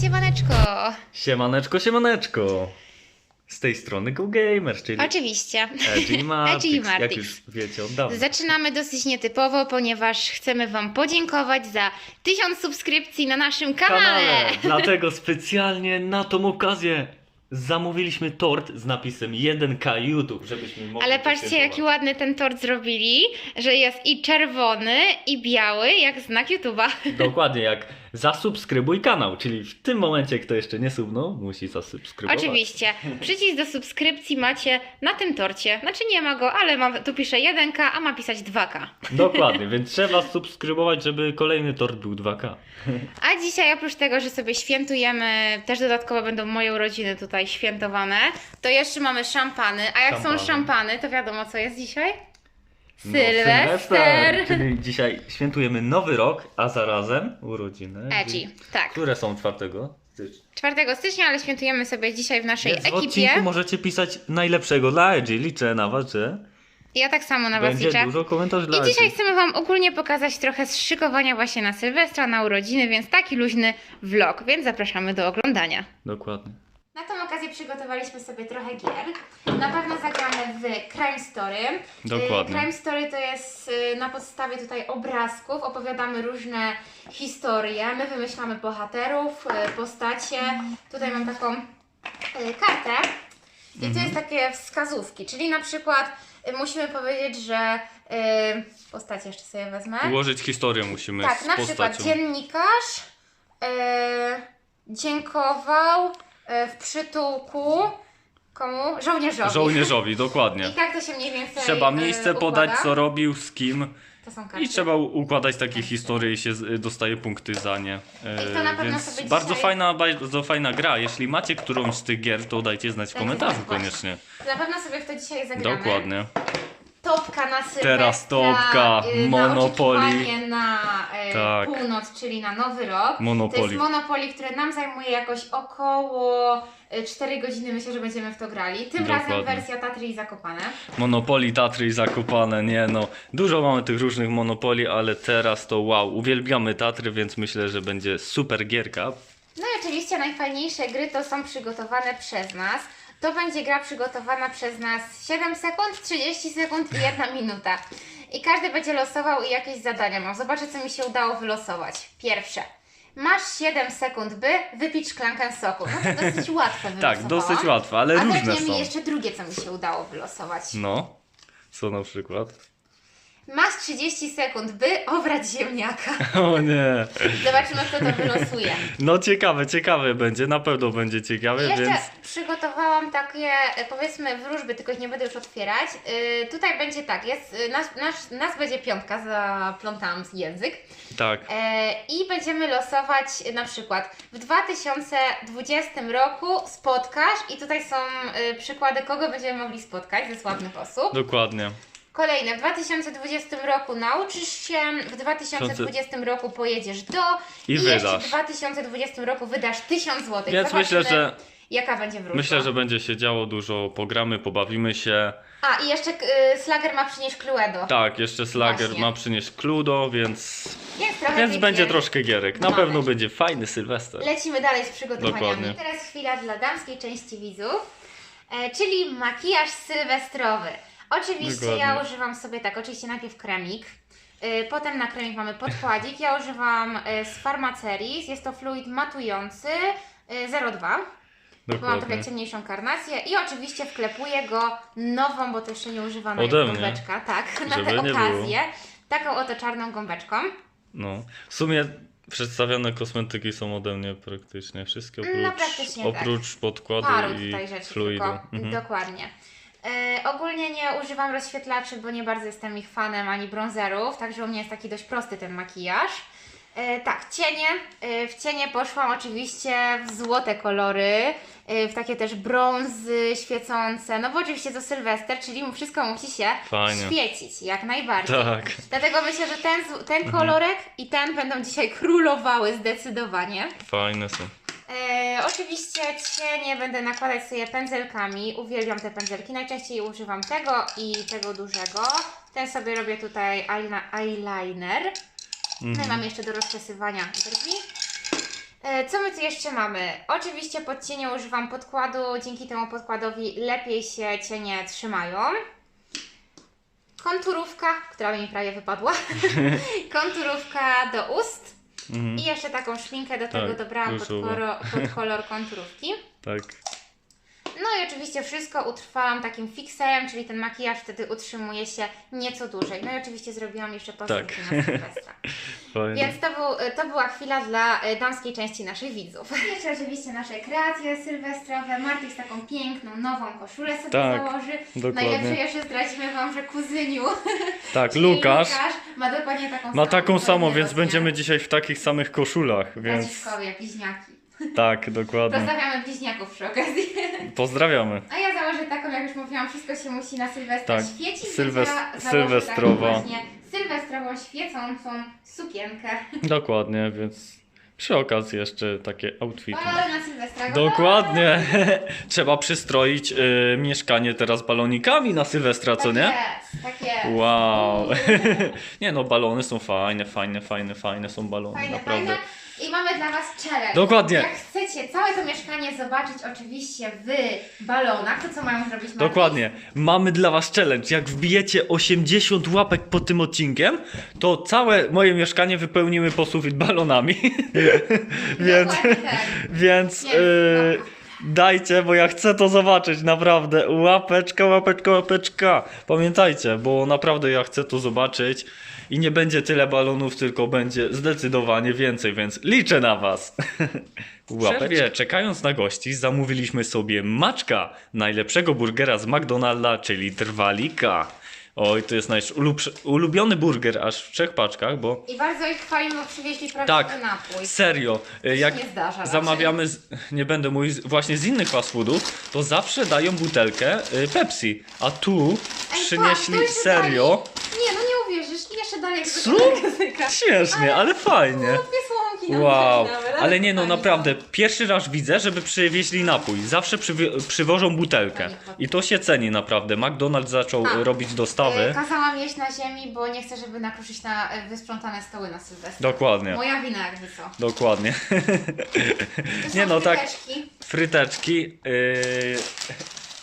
Siemaneczko, siemaneczko. Siemaneczko. Z tej strony Go Gamers, czyli Oczywiście. Edgy Martix, Edgy Martix. jak już wiecie od dawna. Zaczynamy dosyć nietypowo, ponieważ chcemy Wam podziękować za tysiąc subskrypcji na naszym kanale. Dlatego specjalnie na tą okazję zamówiliśmy tort z napisem 1K YouTube, żebyśmy mogli Ale patrzcie, jaki ładny ten tort zrobili, że jest i czerwony, i biały, jak znak YouTube'a. Dokładnie, jak zasubskrybuj kanał, czyli w tym momencie, kto jeszcze nie subnął, musi zasubskrybować. Oczywiście. Przycisk do subskrypcji macie na tym torcie. Znaczy nie ma go, ale ma, tu pisze 1K, a ma pisać 2K. Dokładnie, więc trzeba subskrybować, żeby kolejny tort był 2K. A dzisiaj oprócz tego, że sobie świętujemy, też dodatkowo będą moje urodziny tutaj świętowane, to jeszcze mamy szampany. A jak Szampany. są szampany, to wiadomo co jest dzisiaj? No, Sylwester! Czyli dzisiaj świętujemy nowy rok, a zarazem urodziny. Edgy, tak. Które są 4 stycznia. 4 stycznia, ale świętujemy sobie dzisiaj w naszej Więc w ekipie. odcinku możecie pisać najlepszego dla Edgy. Liczę na was, że Ja tak samo na Was będzie liczę. dużo komentarzy dla I dzisiaj Edgy. chcemy Wam ogólnie pokazać trochę szykowania właśnie na Sylwestra, na urodziny, więc taki luźny vlog, więc zapraszamy do oglądania. Dokładnie. Okazję przygotowaliśmy sobie trochę gier. Na pewno zagramy w Crime Story. Dokładnie. Y, Crime Story to jest y, na podstawie tutaj obrazków, opowiadamy różne historie. My wymyślamy bohaterów, y, postacie. Tutaj mam taką kartę. I Mhm. to jest takie wskazówki, czyli na przykład musimy powiedzieć, że y, postacie jeszcze sobie wezmę. Ułożyć historię musimy Tak, na postacią. przykład dziennikarz e, dziękował w przytułku komu? Żołnierzowi. Żołnierzowi, dokładnie. I tak to się mniej więcej Trzeba e, miejsce układa. podać, co robił, z kim. To są karty. I trzeba układać takie historie i się dostaje punkty za nie. I to na pewno Więc sobie bardzo dzisiaj- fajna, bardzo fajna gra. Jeśli macie którąś z tych gier, to dajcie znać w komentarzu koniecznie. Na pewno sobie w to dzisiaj zagramy. Dokładnie. Topka na Sylwestra. Teraz topka, y, Monopoly. Na oczekiwanie na e, Tak. północ, czyli na Nowy Rok. To Monopoly. jest Monopoly, które nam zajmuje jakoś około e, 4 godziny. Myślę, że będziemy w to grali. Tym razem Dokładnie. wersja Tatry i Zakopane. Monopoli, Tatry i Zakopane, nie no. Dużo mamy tych różnych monopoli, ale teraz to wow. Uwielbiamy Tatry, więc myślę, że będzie super gierka. No i oczywiście najfajniejsze gry to są przygotowane przez nas. To będzie gra przygotowana przez nas 7 sekund, 30 sekund i 1 minuta. I każdy będzie losował i jakieś zadania mam. Zobaczę, co mi się udało wylosować. Pierwsze. Masz 7 sekund, by wypić szklankę soku. No to dosyć łatwe Tak, dosyć łatwe, ale A różne są. jeszcze drugie, co mi się udało wylosować. No. Co na przykład? Masz 30 sekund, by obrać ziemniaka. O nie. Zobaczymy, kto to wylosuje. No ciekawe, ciekawe będzie, na pewno będzie I ciekawe, jeszcze więc przygotowałam takie, e, powiedzmy, wróżby, tylko ich nie będę już otwierać. Yy, tutaj będzie tak, jest, y, nas, nas, nas będzie piątka, zaplątałam język. tak. E, I będziemy losować e, na przykład w 2020 roku spotkasz i tutaj są e, przykłady, kogo będziemy mogli spotkać ze sławnych osób. Dokładnie. Kolejne, w 2020 roku nauczysz się, w 2020 roku pojedziesz do I jeszcze wydasz. w 2020 roku wydasz 1000 zł. Więc myślę, że jaka będzie wróżba. myślę, że będzie się działo dużo, pogramy, pobawimy się. A, i jeszcze y, Slager ma przynieść Cluedo. Tak, jeszcze Slager Właśnie. ma przynieść Cluedo, więc trochę więc tych będzie gier. troszkę gierek. Na mamy. pewno będzie fajny Sylwester. Lecimy dalej z przygotowaniami. Dokładnie. Teraz chwila dla damskiej części widzów, e, czyli makijaż sylwestrowy. Oczywiście ja Dokładnie. używam sobie tak, oczywiście najpierw kremik, y, potem na kremik mamy podkładzik. Ja używam y, z Pharmaceris, jest to fluid matujący y, 02. Bo mam Dokładnie. trochę ciemniejszą karnację i oczywiście wklepuję go nową, bo to jeszcze nie używana Ode jest mnie. gąbeczka, tak, na Żeby tę nie okazję. Taką oto czarną gąbeczką. No. W sumie przedstawione kosmetyki są ode mnie praktycznie wszystkie oprócz, No, praktycznie tak. oprócz podkładu Paru i tutaj rzeczy fluidu. tylko. Mhm. Dokładnie. E, ogólnie nie używam rozświetlaczy, bo nie bardzo jestem ich fanem, ani bronzerów, także u mnie jest taki dość prosty ten makijaż. E, tak, cienie. E, w cienie poszłam oczywiście w złote kolory, e, w takie też brązy świecące, no bo oczywiście to Sylwester, czyli wszystko musi się Fajnie. świecić, jak najbardziej. Tak. Dlatego myślę, że ten, ten kolorek i ten będą dzisiaj królowały zdecydowanie. Fajne są. Oczywiście cienie będę nakładać sobie pędzelkami. Uwielbiam te pędzelki. Najczęściej używam tego i tego dużego. Ten sobie robię tutaj eyeliner. No i Mhm. mam jeszcze do rozczesywania brwi. E, Co my tu jeszcze mamy? Oczywiście pod cienie używam podkładu, dzięki temu podkładowi lepiej się cienie trzymają. Konturówka, która mi prawie wypadła. Konturówka do ust. Mhm. I jeszcze taką szminkę do tego Tak, dobrałam pod, koro, pod kolor konturówki. Tak. No i oczywiście wszystko utrwalam takim fixerem, czyli ten makijaż wtedy utrzymuje się nieco dłużej. No i oczywiście zrobiłam jeszcze piosenki Tak. na Sylwestra. Fajnie. Więc to, był, to była chwila dla e, damskiej części naszych widzów. Jeszcze oczywiście nasze kreacje sylwestrowe. Martyk z taką piękną, nową koszulę sobie Tak, założy. dokładnie. Najlepsze jeszcze zdradzimy Wam, że kuzyniu, Tak, czyli Lukasz ma dokładnie taką ma samą. taką samą, więc rozmiar. będziemy dzisiaj w takich samych koszulach, więc Braciszkowie, bliźniaki. tak, dokładnie. Pozdrawiamy bliźniaków przy okazji. Pozdrawiamy. A ja założę taką, jak już mówiłam, wszystko się musi na Sylwestra Tak, świecić. więc sylwes- ja założę sylwestrowa. Taką właśnie sylwestrową, świecącą sukienkę. Dokładnie, więc przy okazji jeszcze takie outfity. Kolory na Sylwestra. Dokładnie. Trzeba przystroić y, mieszkanie teraz balonikami na Sylwestra, co Tak nie? Jest, tak jest. Wow. nie no, balony są fajne, fajne, fajne, fajne są balony, Fajne, naprawdę. fajne. I mamy dla Was challenge. Dokładnie. Jak chcecie całe to mieszkanie zobaczyć oczywiście w balonach, to co mają zrobić Marty? Dokładnie. Mamy dla was challenge. Jak wbijecie 80 łapek pod tym odcinkiem, to całe moje mieszkanie wypełnimy po sufit balonami. Więc więc yy, dajcie, bo ja chcę to zobaczyć, naprawdę. Łapeczka, łapeczka, łapeczka. Pamiętajcie, bo naprawdę ja chcę to zobaczyć. I nie będzie tyle balonów, tylko będzie zdecydowanie więcej, więc liczę na was. Łapeczkę. Czekając na gości, zamówiliśmy sobie maczka, najlepszego burgera z McDonalda, czyli drwalika. Oj, to jest nasz ulub- ulubiony burger aż w trzech paczkach, bo I bardzo ich chwalimy, bo przywieźli prawdziwy Tak. napój. serio, jak nie zdarza zamawiamy, z, nie będę mówił, właśnie z innych fast foodów, to zawsze dają butelkę y, Pepsi, a tu Ej, patrz, przynieśli serio. Nie, no nie uwierzysz, jeszcze dalej Co? Śmiesznie, ale fajnie. No, dwie słomki nam Wow, ale nie no, naprawdę, pierwszy raz widzę, żeby przywieźli napój. Zawsze przywi- przywożą butelkę. I to się ceni naprawdę. McDonald's zaczął A, e, robić dostawy. Kazałam jeść na ziemi, bo nie chcę, żeby nakruszyć na e, wysprzątane stoły na Sylwestra. Dokładnie, Moja wina jakby co. dokładnie. To Nie no, tak. fryteczki. Fryteczki, yy,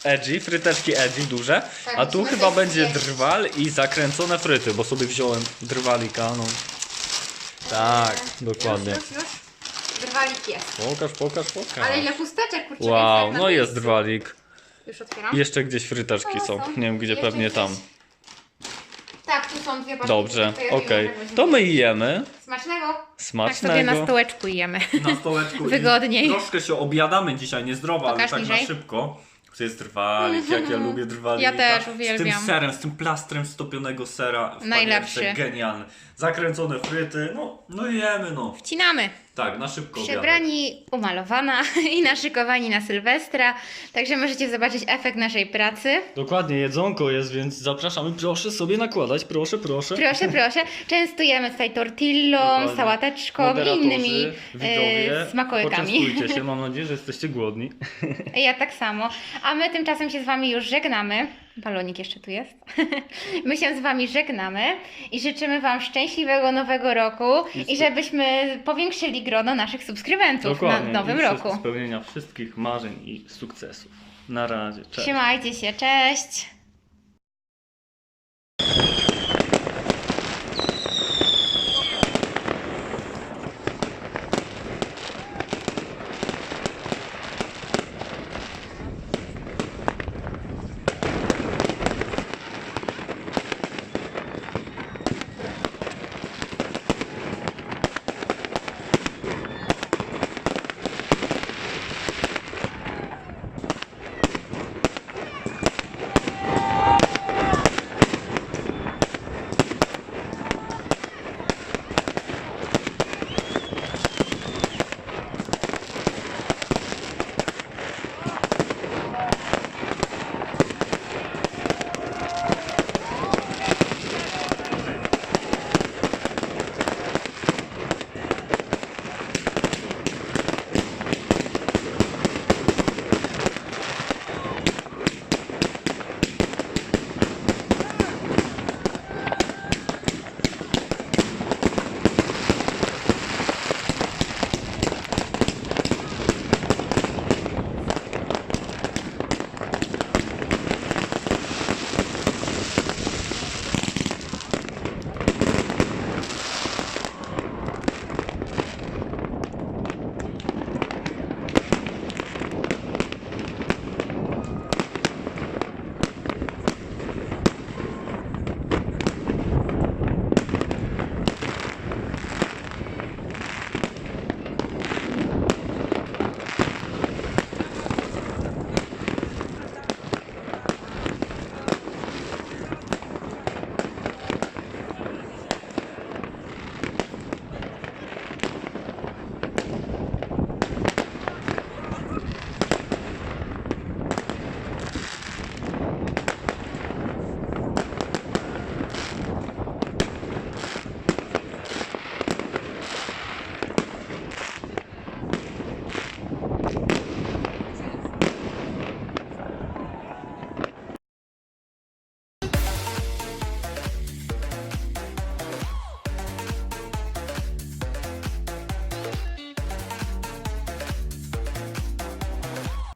edgy, fryteczki edgy duże. Tak, A tu musimy chyba coś będzie zjeść. drwal i zakręcone fryty, bo sobie wziąłem drwalika, no. Tak, dokładnie. Już, już, już. Drwalik jest. Pokaż, pokaż, pokaż. Ale ile chusteczek, kurczę, Wow, na no jest drwalik. Już otwieram. Jeszcze gdzieś fryteczki są. Nie wiem gdzie, Jeszcze pewnie gdzieś. tam. Tak, tu są dwie paczki. Dobrze, To ja okej. To my jemy. Smacznego. Smacznego. stołeczku jemy. na stołeczku. i Wygodniej. Troszkę się obiadamy dzisiaj, niezdrowo, ale Pokaż tak niżej. na szybko. To jest drwalik, jak ja lubię drwalika. Ja też Z uwielbiam. tym serem, z tym plastrem stopionego sera. w Najlepszy. panierce, Genialny. Zakręcone fryty, no, no jemy no. Wcinamy. Tak, na szybko obiadek. Przebrani, umalowana i naszykowani na Sylwestra. Także możecie zobaczyć efekt naszej pracy. Dokładnie, jedzonko jest, więc zapraszamy. Proszę sobie nakładać, proszę, proszę. Proszę, proszę. Częstujemy tutaj tortillą, Dokładnie. sałateczką i innymi widzowie, e, smakołykami. Poczęstujcie się, mam nadzieję, że jesteście głodni. Ja tak samo. A my tymczasem się z Wami już żegnamy. Balonik jeszcze tu jest. My się z Wami żegnamy i życzymy Wam szczęśliwego nowego roku I i żebyśmy powiększyli grono naszych subskrybentów na nowym I roku. Spełnienia wszystkich marzeń i sukcesów. Na razie, cześć. Trzymajcie się, cześć!